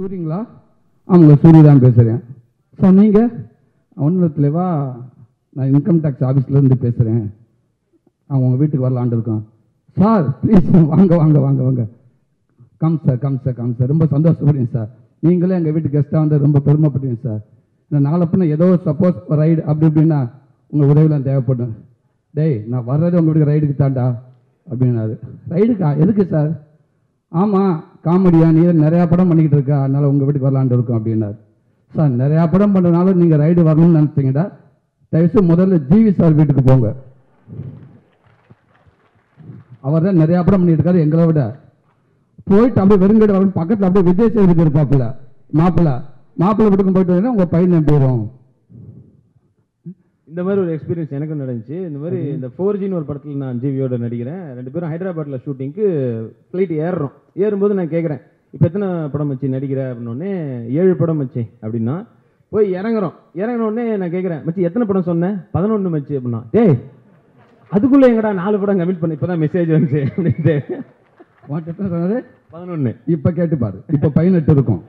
சூரிங்களா ஆமாங்க சூரிய தான் பேசுகிறேன் சார் நீங்கள் ஒன்றும் வா நான் இன்கம் டேக்ஸ் ஆஃபீஸ்லேருந்து பேசுகிறேன் அவங்க உங்கள் வீட்டுக்கு வரலான் இருக்கோம். சார் ப்ளீஸ் வாங்க வாங்க வாங்க வாங்க. Come sir come sir come sir ரொம்ப சந்தோஷப்படுறேன் சார் நீங்களே எங்கள் வீட்டுக்கு கெஸ்ட்டாக வந்து ரொம்ப பெருமைப்படுறீங்க சார் இந்த நாளை ஏதோ சப்போஸ் ரைடு அப்படி இப்படின்னா உங்கள் உதவிலாம் தேவைப்படும். டேய் நான் வர்றது உங்கள் வீட்டுக்கு ரைடுக்கு தாண்டா அப்படின்னாரு. ரைடுக்கா எதுக்கு சார் ஆமாம் காமெடியா நீ நிறையா படம் பண்ணிக்கிட்டு இருக்கா அதனால் உங்கள் வீட்டுக்கு வரலான்ட்டு இருக்கோம் அப்படின்னார். சார் நிறையா படம் பண்ணுறதுனால நீங்கள் ரைடு வரணும்னு நினச்சிங்கடா தயவுசெய்து முதல்ல ஜிவி சார் வீட்டுக்கு போங்க. அவர் தான் நிறையா படம் பண்ணிட்டு இருக்காரு எங்களை விட. போயிட்டு அப்படியே வெறுங்கடை வரணும். பக்கத்தில் அப்படியே விஜய் சேதுபதி இருப்பாப்புல மாப்பிள்ள. மாப்பிள்ளை வீட்டுக்கும் போயிட்டு வந்தீங்கன்னா உங்கள் பையன் எப்படி இந்த மாதிரி ஒரு எக்ஸ்பீரியன்ஸ் எனக்கும் நடந்துச்சு. இந்த மாதிரி இந்த ஃபோர் ஜின்னு ஒரு படத்தில் நான் ஜிவியோட நடிக்கிறேன். ரெண்டு பேரும் ஹைதராபாத்தில் ஷூட்டிங்க்கு ஃப்ளைட் ஏறுறோம். ஏறும்போது நான் கேட்குறேன் இப்போ எத்தனை படம் வச்சு நடிக்கிற? அப்படின்னோடனே ஏழு படம் வச்சு அப்படின்னா போய் இறங்குறோம். இறங்கின உடனே நான் கேட்குறேன் மச்சி எத்தனை படம் சொன்னேன் பதினொன்று மச்சி அப்படின்னா டேய் அதுக்குள்ளே எங்கடா நாலு படம் கமிட் பண்ணி இப்போ தான் மெசேஜ் வந்துச்சு அப்படின்ட்டு. வாட் எத்தனை சொன்னாரு பதினொன்று இப்போ கேட்டு பாரு இப்போ பதினெட்டு இருக்கும்.